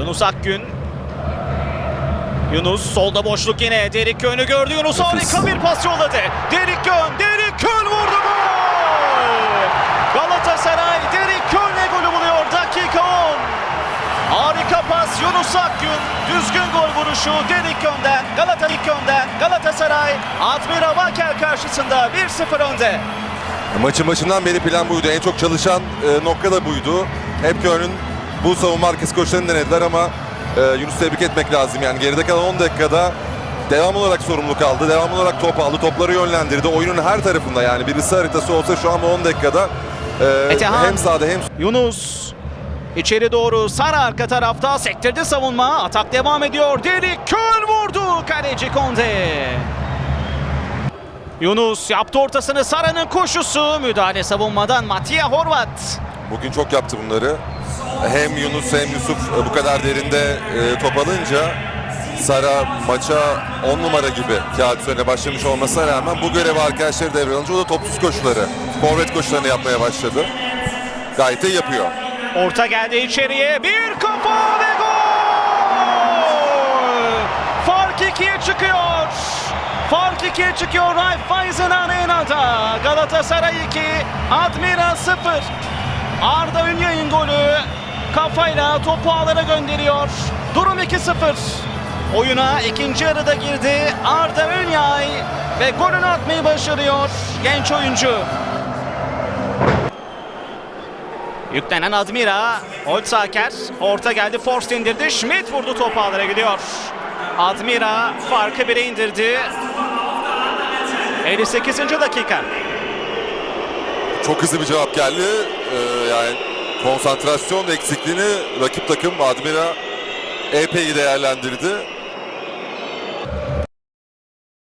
Yunus Akgün. Yunus solda boşluk yine. Derik Kön'ü gördü. Yunus harika bir pas yolladı. Derik Kön, Derik Kön vurdu gol! Galatasaray Derik Kön'le golü buluyor. Dakika 10. Harika pas Yunus Akgün. Düzgün gol vuruşu Derik Kön'den. Galatasaray Kön'den. Galatasaray Admira Vakel karşısında 1-0 önde. Maçın başından beri plan buydu. En çok çalışan e, nokta da buydu. Hep Köln'ün bu savunma arkası koşularını denediler ama e, Yunus tebrik etmek lazım. Yani geride kalan 10 dakikada devam olarak sorumluluk aldı. Devam olarak top aldı. Topları yönlendirdi. Oyunun her tarafında yani bir ısı haritası olsa şu an bu 10 dakikada e, Etehan. hem sağda hem Yunus içeri doğru Sara arka tarafta sektirdi savunma. Atak devam ediyor. Derik Kön vurdu. Kaleci Konde. Yunus yaptı ortasını Sara'nın koşusu. Müdahale savunmadan Mattia Horvat. Bugün çok yaptı bunları. Hem Yunus hem Yusuf e, bu kadar derinde e, top alınca Sara maça 10 numara gibi kağıt üzerine başlamış olmasına rağmen bu görevi arkadaşları devralınca o da topsuz koşuları, forvet koşularını yapmaya başladı. Gayet iyi yapıyor. Orta geldi içeriye. Bir kafa ve gol! Fark ikiye çıkıyor. Fark ikiye çıkıyor Raiffeisen Arena'da. Galatasaray 2, Admira 0. Arda Ünyay'ın golü kafayla topu ağlara gönderiyor. Durum 2-0. Oyuna ikinci yarıda girdi Arda Ünyay ve golünü atmayı başarıyor genç oyuncu. Yüklenen Admira, Holtzaker orta geldi, Forst indirdi, Schmidt vurdu top ağlara gidiyor. Admira farkı bire indirdi. 58. dakika. Çok hızlı bir cevap geldi. Ee, yani konsantrasyon eksikliğini rakip takım Admira epey değerlendirdi.